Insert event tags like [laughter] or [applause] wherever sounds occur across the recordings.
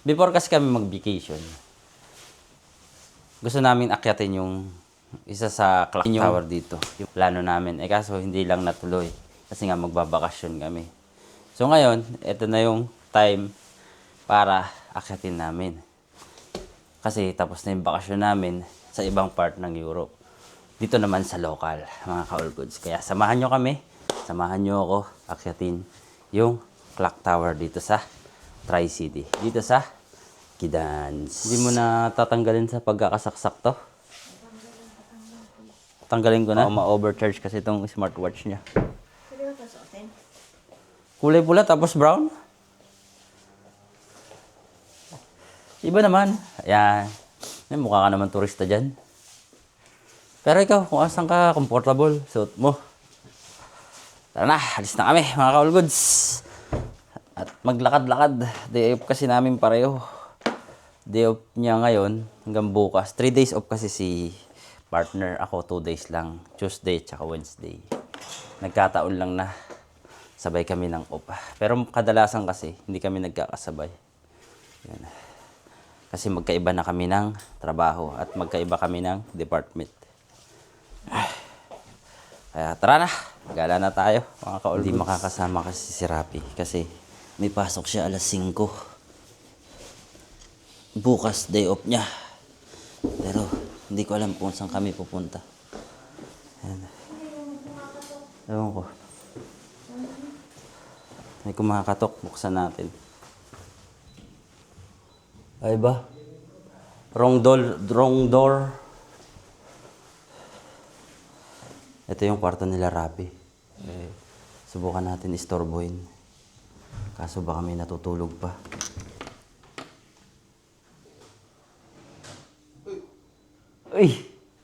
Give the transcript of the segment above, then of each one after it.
Before kasi kami mag-vacation, gusto namin akyatin yung isa sa clock tower dito. Yung plano namin. Eh kaso hindi lang natuloy. Kasi nga magbabakasyon kami. So ngayon, ito na yung time para akyatin namin. Kasi tapos na yung bakasyon namin sa ibang part ng Europe. Dito naman sa local, mga ka-all goods. Kaya samahan nyo kami, samahan nyo ako akyatin yung clock tower dito sa Tri-City. Dito sa Kidans. Hindi mo na tatanggalin sa pagkakasaksak to? Tanggalin ko na. Oo, ma-overcharge kasi itong smartwatch niya. Pwede ba pasuotin? Kulay pula tapos brown. Iba naman. Ayan. May mukha ka naman turista dyan. Pero ikaw, kung asan ka, comfortable, suot mo. Tara na, alis na kami, mga ka-all goods. Maglakad-lakad. Day off kasi namin pareho. Day off niya ngayon hanggang bukas. Three days off kasi si partner. Ako, two days lang. Tuesday tsaka Wednesday. Nagkataon lang na sabay kami ng off. Pero kadalasan kasi, hindi kami nagkakasabay. Yan. Kasi magkaiba na kami ng trabaho at magkaiba kami ng department. Kaya tara na, gala na tayo mga ka Hindi makakasama kasi si Rapi kasi may pasok siya alas 5. Bukas day off niya. Pero hindi ko alam kung saan kami pupunta. Ayan. Ewan ko. May kumakatok, buksan natin. Ay ba? Wrong door, wrong door. Ito yung kwarto nila Rapi. Eh, subukan natin istorbohin. Kaso baka may natutulog pa. Uy!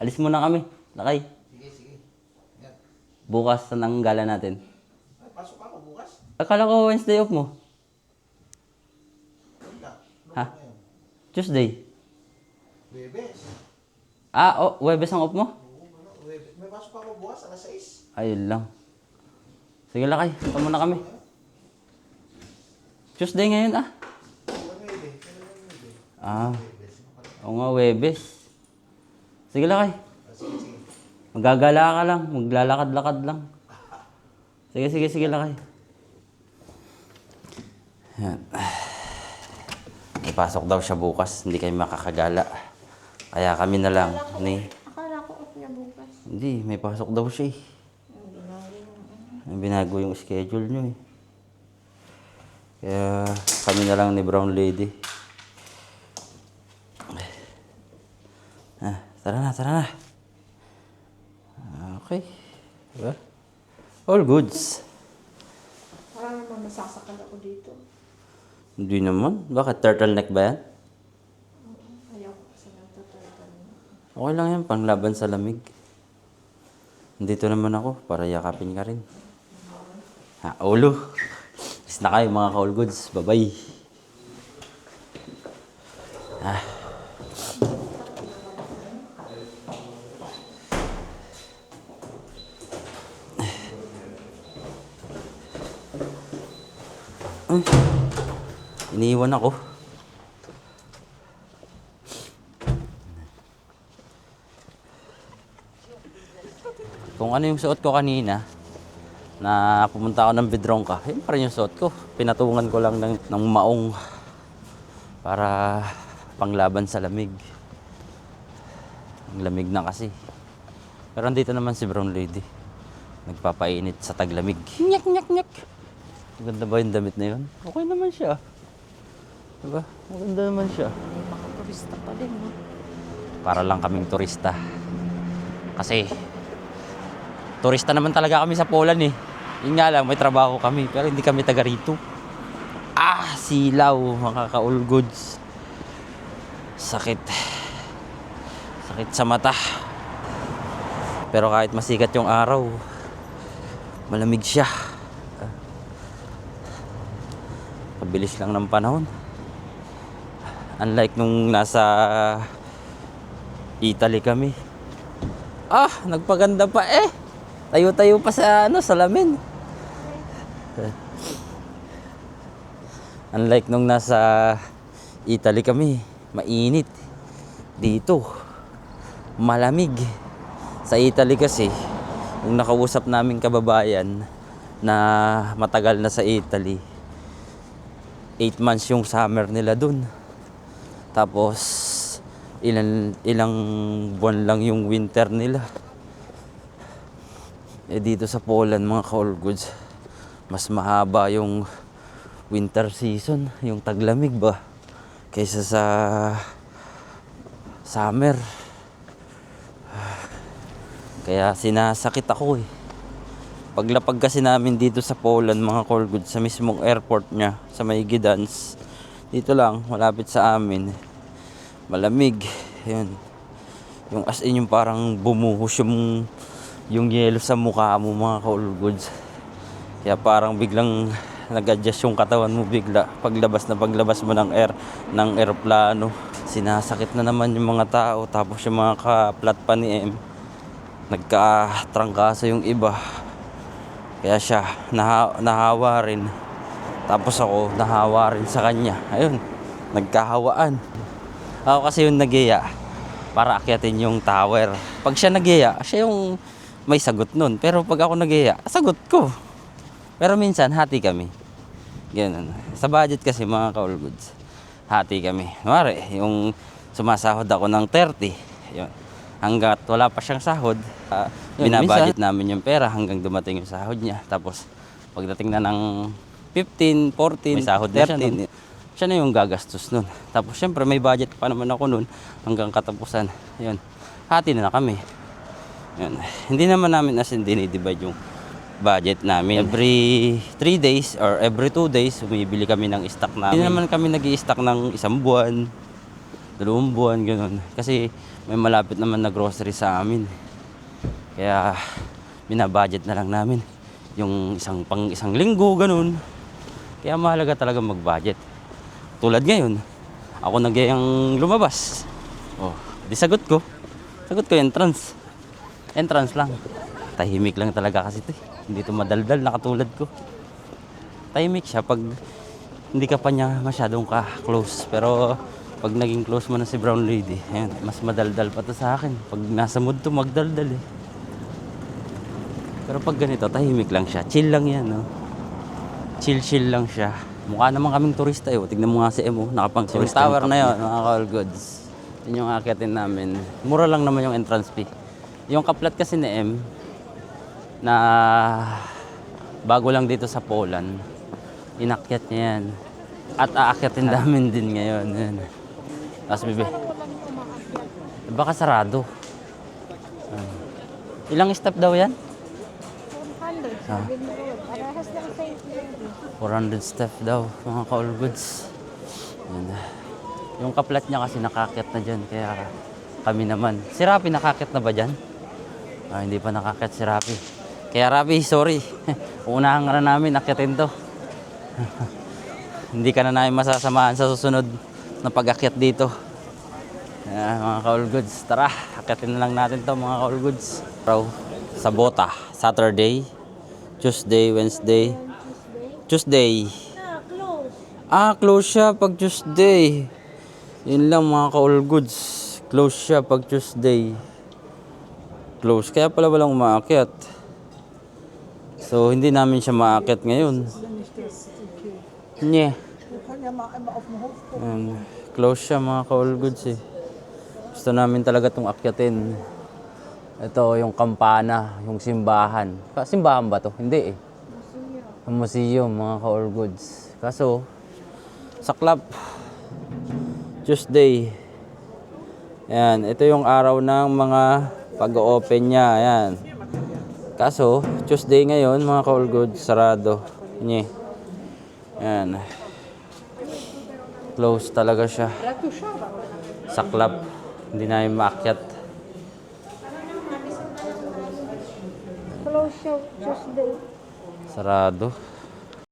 Alis muna kami. Lakay. Sige, sige. Yan. Bukas nang gala natin. Ay, pasok ako bukas. Akala ko Wednesday off mo. Wala. Ano Ha? na yun? Tuesday. Bebes. Ah, oh, Webes ang off mo? Oo, ano, Webes. May pasok ako bukas, alas 6. Ayun lang. Sige lakay, ito muna kami. Tuesday ngayon ah. Ano? Ano? Ah, oo nga Webes. Sige lakay. Ah, Sige, sige. Magagala ka lang, maglalakad-lakad lang. Sige, sige, sige lakay. Yan. Ipasok daw siya bukas, hindi kami makakagala. Kaya kami na lang ni... Akala ko off niya bukas. Hindi, may pasok daw siya eh. Ang binago yung schedule nyo eh. Kaya kami na lang ni Brown Lady. Ah, tara na, tara na. Okay. Diba? All goods. Parang naman nasasakal ako dito. Hindi naman. Bakit? Turtleneck ba yan? Ayaw ko kasi nagtatartan. Okay lang yan, panglaban sa lamig. Nandito naman ako para yakapin ka rin. Ha, ulo. Is na kayo mga ka-all goods. Bye-bye. Ah. Ay, iniiwan ako. Kung ano yung suot ko kanina, na pumunta ako ng Bidrongka, yun pa rin yung suot ko. Pinatungan ko lang ng, ng maong para panglaban sa lamig. Ang lamig na kasi. Pero andito naman si Brown Lady. Nagpapainit sa taglamig. Nyak, nyak, nyak. Maganda ba yung damit na yun? Okay naman siya. Diba? Maganda naman siya. May mga turista pa din, no? para lang kaming turista. Kasi, turista naman talaga kami sa Poland eh. Yun nga lang, may trabaho kami, pero hindi kami taga rito. Ah, silaw, makaka-all goods. Sakit. Sakit sa mata. Pero kahit masikat yung araw, malamig siya. Pabilis lang ng panahon. Unlike nung nasa Italy kami. Ah, nagpaganda pa eh. Tayo-tayo pa sa ano, salamin. Unlike nung nasa Italy kami. Mainit. Dito. Malamig. Sa Italy kasi, yung nakausap namin kababayan na matagal na sa Italy, 8 months yung summer nila dun. Tapos, ilan, ilang buwan lang yung winter nila. Eh dito sa Poland mga ka-all goods, mas mahaba yung winter season, yung taglamig ba, kaysa sa summer. Kaya sinasakit ako eh. Paglapag kasi namin dito sa Poland mga ka-all goods, sa mismong airport niya, sa may Gdansk, dito lang, malapit sa amin. Malamig. Yun. Yung as in yung parang bumuhos yung yung yelo sa mukha mo mga ka-all goods. Kaya parang biglang nag-adjust yung katawan mo bigla paglabas na paglabas mo ng air ng eroplano. Sinasakit na naman yung mga tao tapos yung mga ka-flat pa ni M nagka-trangkaso yung iba. Kaya siya naha- nahawa rin. Tapos ako nahawa rin sa kanya. Ayun, nagkahawaan. Ako kasi yung nagiya para akyatin yung tower. Pag siya nagiya, siya yung may sagot nun. Pero pag ako nagiya, sagot ko. Pero minsan, hati kami. Ganun. Sa budget kasi mga ka-all goods, hati kami. Mare, yung sumasahod ako ng 30, yun. Hanggat wala pa siyang sahod, uh, binabudget namin yung pera hanggang dumating yung sahod niya. Tapos, pagdating na ng 15, 14, may sahod 13, siya na yung gagastos nun. Tapos, syempre, may budget pa naman ako nun hanggang katapusan. Yun. Hati na na kami. Yun. Hindi naman namin as in dinidivide yung budget namin. Every 3 days or every 2 days, bumibili kami ng stock namin. Hindi naman kami nag stock ng isang buwan, dalawang buwan, ganun. Kasi may malapit naman na grocery sa amin. Kaya binabudget na lang namin yung isang pang isang linggo, ganun. Kaya mahalaga talaga mag-budget. Tulad ngayon, ako nagyayang lumabas. Oh, di sagot ko. Sagot ko entrance. Entrance lang. Tahimik lang talaga kasi ito. eh. Hindi to madaldal na katulad ko. Tahimik siya pag hindi ka pa niya masyadong ka-close. Pero pag naging close mo na si Brown Lady, ayan, mas madaldal pa to sa akin. Pag nasa mood to, magdaldal eh. Pero pag ganito, tahimik lang siya. Chill lang yan, no? Chill-chill lang siya. Mukha naman kaming turista eh. Tignan mo nga si Emo, nakapang Yung tower na yun, mga call goods. Yun yung akitin namin. Mura lang naman yung entrance fee. Yung kaplat kasi ni M, na bago lang dito sa Poland, inakyat niya yan. At aakyatin namin din ngayon. Yan. Tapos bibi. Baka sarado. Ah. Ilang step daw yan? 100. Ah. Sabi mo, parehas lang sa inyo. 400 step daw, mga ka-all goods. Yan. Yung kaplat niya kasi nakakit na dyan, kaya kami naman. Si Rapi nakakit na ba dyan? Ah, hindi pa nakakit si Rapi. Kaya Rapi, sorry. [laughs] Unahan ka na namin, akyatin to. [laughs] hindi ka na namin masasamahan sa susunod na pag-akyat dito. Yan, mga ka-all goods. Tara, akyatin na lang natin to mga ka-all goods. Raw, sa Bota, Saturday, Tuesday, Wednesday, Tuesday. Ah, close siya pag Tuesday. Yun lang mga ka-all goods. Close siya pag Tuesday. Close. Kaya pala walang umaakyat. So, hindi namin siya maakyat ngayon. Nye. Ayan. Close siya mga ka-all goods eh. Gusto namin talaga itong akyatin. Ito yung kampana, yung simbahan. Simbahan ba to? Hindi eh. Ang museum, mga ka-all goods. Kaso, saklap. Tuesday. Yan, ito yung araw ng mga pag-open niya. Yan. Kaso, Tuesday ngayon, mga ka-all goods, sarado. Nye. Yan. Close talaga siya. Saklap. Hindi namin maakyat. Close siya Tuesday. Sarado.